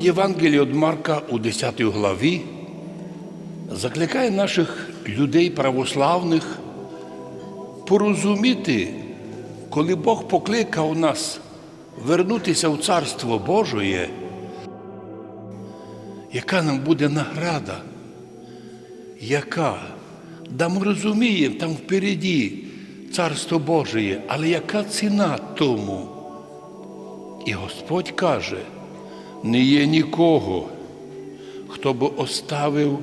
Євангеліє від Марка у 10 главі закликає наших людей православних порозуміти, коли Бог покликав нас вернутися в Царство Божоє, яка нам буде награда, яка? Да ми розуміємо, там впереді Царство Божє, але яка ціна тому? І Господь каже, не є нікого, хто би оставив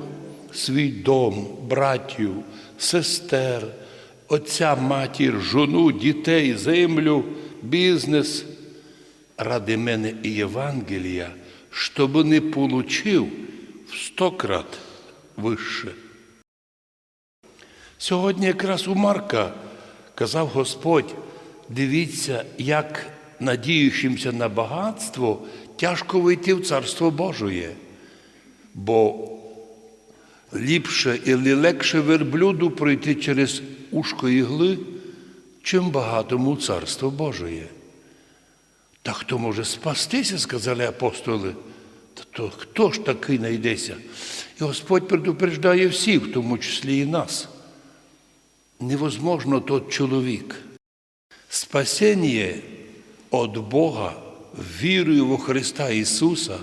свій дом, братів, сестер, отця, матір, жону, дітей, землю, бізнес ради мене і Євангелія, щоб не получив в сто крат вище. Сьогодні якраз у Марка казав Господь, дивіться, як надіючимся на багатство тяжко вийти в Царство Божоє, бо ліпше і легше верблюду пройти через ушко ігли, чим багатому Царство Божоє. Та хто може спастися, сказали апостоли, та то хто ж такий знайдеться? І Господь предупреждає всіх, в тому числі і нас. Невозможно тот чоловік. Спасіння від Бога, вірою во Христа Ісуса,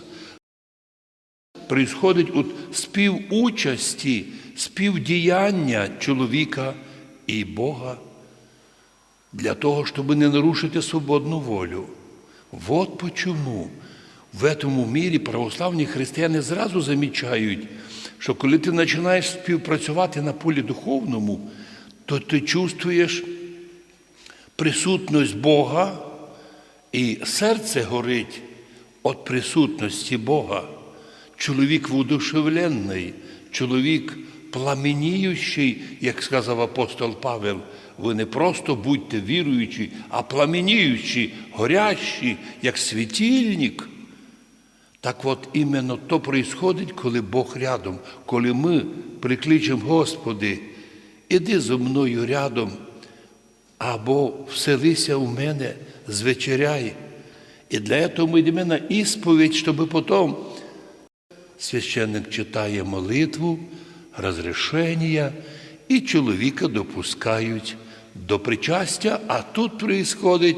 происходить від співучасті, співдіяння чоловіка і Бога для того, щоб не нарушити свободну волю. Вот почему в этому мірі православні християни зразу замічають, що коли ти починаєш співпрацювати на полі духовному, то ти чувствуєш присутність Бога, і серце горить від присутності Бога. Чоловік воодушевлений, чоловік пламеніючий, як сказав апостол Павел, ви не просто будьте віруючі, а пламеніючі, горящі, як світильник. Так от іменно то происходить, коли Бог рядом, коли ми прикличемо Господи, іди зо мною рядом, або вселися в мене, звечеряй. І для цього ми йдемо на ісповідь, щоб потім священник читає молитву, розрішення, і чоловіка допускають до причастя, а тут происходить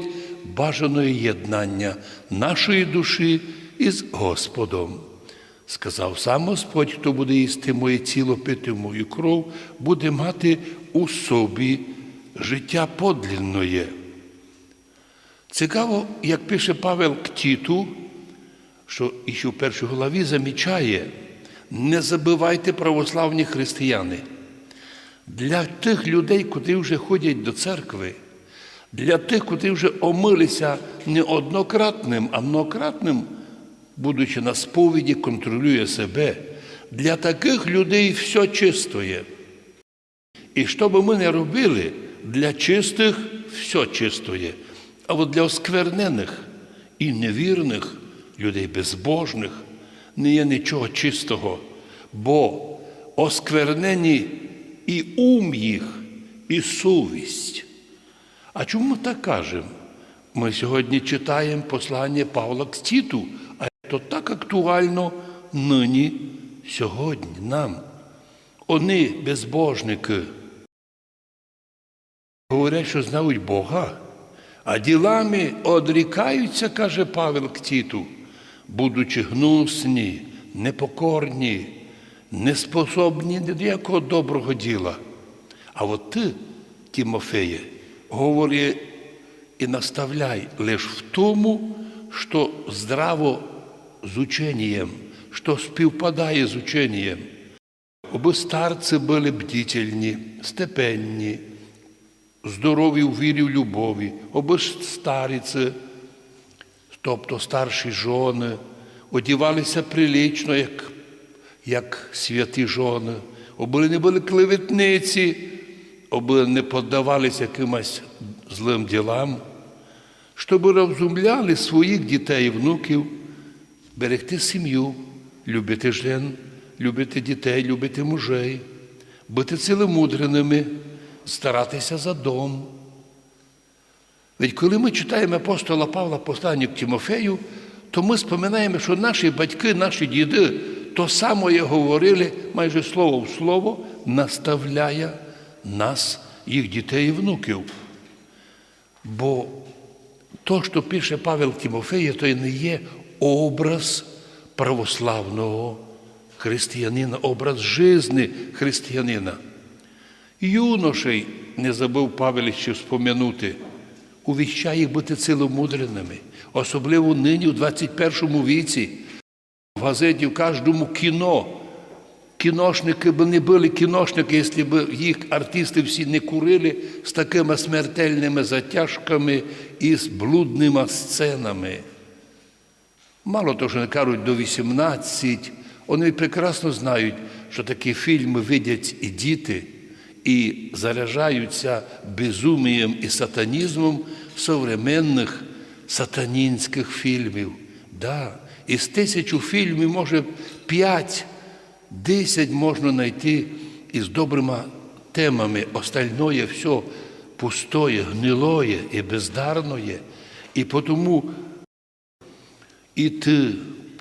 бажане єднання нашої душі із Господом. Сказав сам Господь, хто буде їсти моє тіло, пити мою кров, буде мати у собі життя подлінноє. Цікаво, як пише Павел к що ще в першій главі замічає, не забивайте православні християни. Для тих людей, котрі вже ходять до церкви, для тих, котрі вже омилися не однократним, а многократним, будучи на сповіді, контролює себе. Для таких людей все чистоє. І що би ми не робили, для чистих все чистоє. А от для осквернених і невірних людей безбожних не є нічого чистого, бо осквернені і ум їх, і совість. А чому так кажемо? Ми сьогодні читаємо послання Павла к Тіту, а це так актуально нині, сьогодні нам. Вони безбожники. Говорять, що знають Бога, а ділами одрікаються, каже Павел к Тіту, будучи гнусні, непокорні, неспособні ні до якого доброго діла. А от ти, Тимофеє, говори і наставляй лише в тому, що здраво з ученням, що співпадає з ученням. Аби старці були бдительні, степенні, здорові у вірі в любові, аби ж старіці, тобто старші жони, одівалися прилічно, як, як святі жони, аби не були клеветниці, аби не поддавалися якимось злим ділам, щоб розумляли своїх дітей і внуків, берегти сім'ю, любити жен, любити дітей, любити мужей, бути ціломудреними, старатися за дом. Ведь коли ми читаємо апостола Павла послання к Тимофею, то ми споминаємо, що наші батьки, наші діди то саме говорили майже слово в слово, наставляє нас, їх дітей і внуків. Бо то, що пише Павел Тимофеє, то і не є образ православного християнина, образ жизни християнина. Юношей, не забув Павел ще спом'янути, увіщає їх бути ціломудреними, особливо нині, у 21 віці. В газеті в кожному кіно. Кіношники б не були кіношники, якщо б їх артисти всі не курили з такими смертельними затяжками і з блудними сценами. Мало того, що не кажуть до 18, вони прекрасно знають, що такі фільми видять і діти, і заряджаються безумієм і сатанізмом современних сатанінських фільмів. Да. Із тисячу фільмів, може, п'ять, десять можна знайти із добрими темами. Остальное все пустое, гнилое і бездарное. І тому і ти,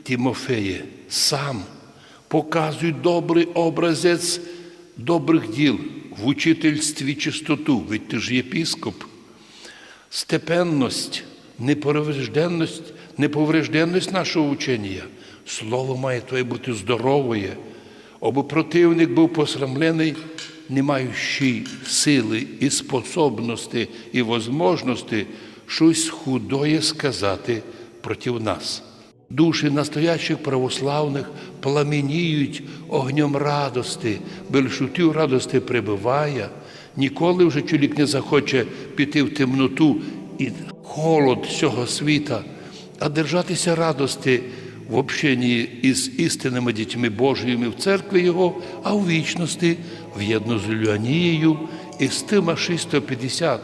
Тимофеє, сам показуй добрий образець добрих діл в учительстві чистоту, ведь ти ж єпіскоп, степенність, неповрежденність, неповрежденність нашого учення. Слово має твоє бути здорове, аби противник був посрамлений, не маючи сили і способності і возможності щось худое сказати проти нас. Душі настоящих православних пламеніють огнем радости, більшутю радости прибиває. Ніколи вже чоловік не захоче піти в темноту і холод цього світа, а держатися радости в общенні із істинними дітьми Божіми в церкві Його, а у вічності з Люанією і з тима 650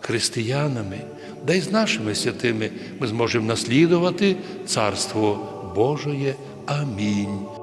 християнами, да й з нашими святими ми зможемо наслідувати Царство Божоє. Амінь.